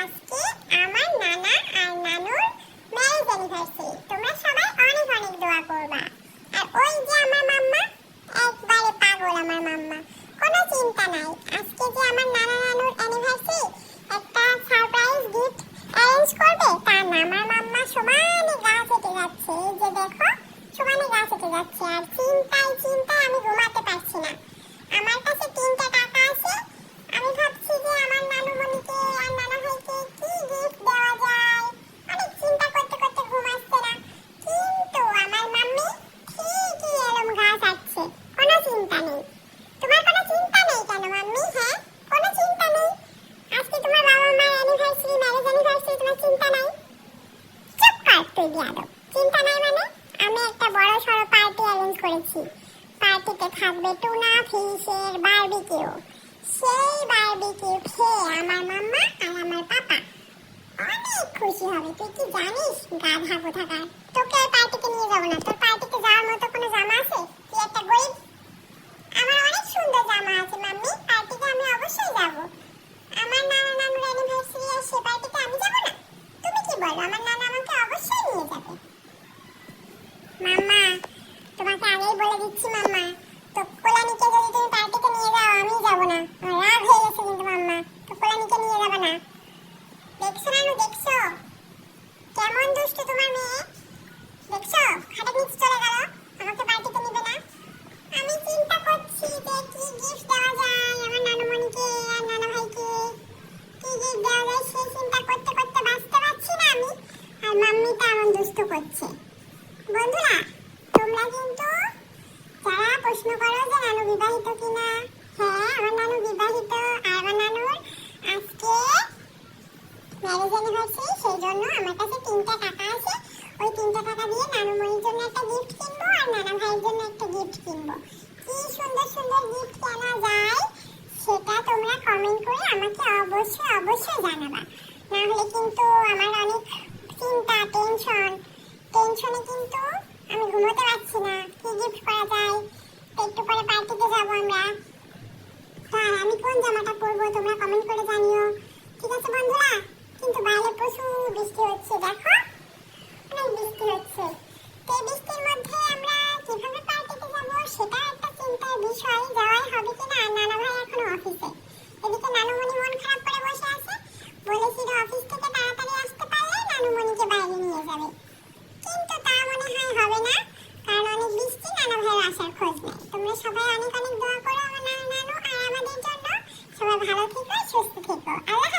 আজকে আমার নানা আর নানুর ম্যারেজ অ্যানিভার্সারি তোমরা সবাই অনেক অনেক দোয়া করবা। আর ওই যে আমার মাম্মা, একবারে পাগল আমার মাম্মা। কোনো চিন্তা নাই। আজকে যে আমার নানা নানুর অ্যানিভার্সারি একটা সারপ্রাইজ গিফট অ্যারেঞ্জ করবে তা না আমার মাম্মা সমানে গা কেটে যাচ্ছে। এই যে দেখো, সমানে গা কেটে যাচ্ছে আর তুই বিয়াদব চিন্তা নাই মানে আমি একটা বড় সড় পার্টি অ্যারেঞ্জ করেছি। পার্টিতে থাকবে টুনা ফিশের বারবিকিউ সেই বারবিকিউ খেয়ে আমার মাম্মা আর আমার পাপা অনেক খুশি হবে। তুই কি জানিস গাধা কোথাকার। তোকে ওই পার্টিতে নিয়ে যাব না। তোর পার্টিতে যাওয়ার মতো কোনো জামা আছে তুই একটা গরিব আমার অনেক সুন্দর জামা আছে মাম্মি পার্টিতে আমি অবশ্যই যাব আমার নানা নানুর অ্যানিভার্সারি আর সে পার্টিতে আমি যাব না তুমি কি বলো আমার নানা আমাকে অবশ্যই নিয়ে যাবে মাম্মা, তোমাকে আগেই বলে দিচ্ছি মাম্মা তো কোলানিকে যদি তুমি পার্টিতে নিয়ে যাও আমি যাব না। রাগ হয়ে গেছে কিন্তু মাম্মা তো কোলানিকে নিয়ে যাবে না। দেখছ নানু দেখছ? কেমন দুষ্ট তোমার মেয়ে? দেখছ? খাটের নিচে চলে গেল, আমাকে পার্টিতে নিবে না। আমি চিন্তা করছি যে কি গিফট দেওয়া যায় আমার নানুমণিকে আর নানা ভাইকে কি গিফট দেওয়া যায় সেই চিন্তা করতে করতে বাঁচতে পারছি না আমি, আর মাম্মিটা এমন দুষ্ট করছে। বন্ধুরা, তোমরা কিন্তু যারা প্রশ্ন করো যে নানু বিবাহিত কিনা হ্যাঁ আমার নানু বিবাহিত, আর আমার নানুর আজকে ম্যারেজ অ্যানিভার্সারি সেই জন্য আমার কাছে তিনটা টাকা আছে। ওই তিনটা টাকা দিয়ে নানুমণির জন্য একটা গিফট কিনবো আর নানা ভাইয়ের জন্য একটা গিফট কিনবো। কি সুন্দর সুন্দর গিফট কেনা যায়, সেটা তোমরা কমেন্ট করে আমাকে অবশ্যই অবশ্যই জানাবা। না হলে কিন্তু আমার অনেক চিন্তা টেনশন টেনশনে কিন্তু আমি ঘুমোতে পারছি না। কি গিফট করা যায়? তো একটু পরে পার্টিতে যাব আমরা। তো আর আমি কোন জামাটা পরবো তোমরা কমেন্ট করে জানিও। ঠিক আছে বন্ধুরা? কিন্তু বাইরে প্রচুর বৃষ্টি হচ্ছে, দেখো। অনেক বৃষ্টি হচ্ছে। তো এই বৃষ্টির মধ্যে আমরা কীভাবে পার্টিতে যাব সেটা একটা চিন্তার বিষয়, যাওয়াই হবে কিনা? নানা ভাই এখনও অফিসে এদিকে নানুমণি মন খারাপ করে বসে আছে। বলেছিল Herkese sözlü keko. Allah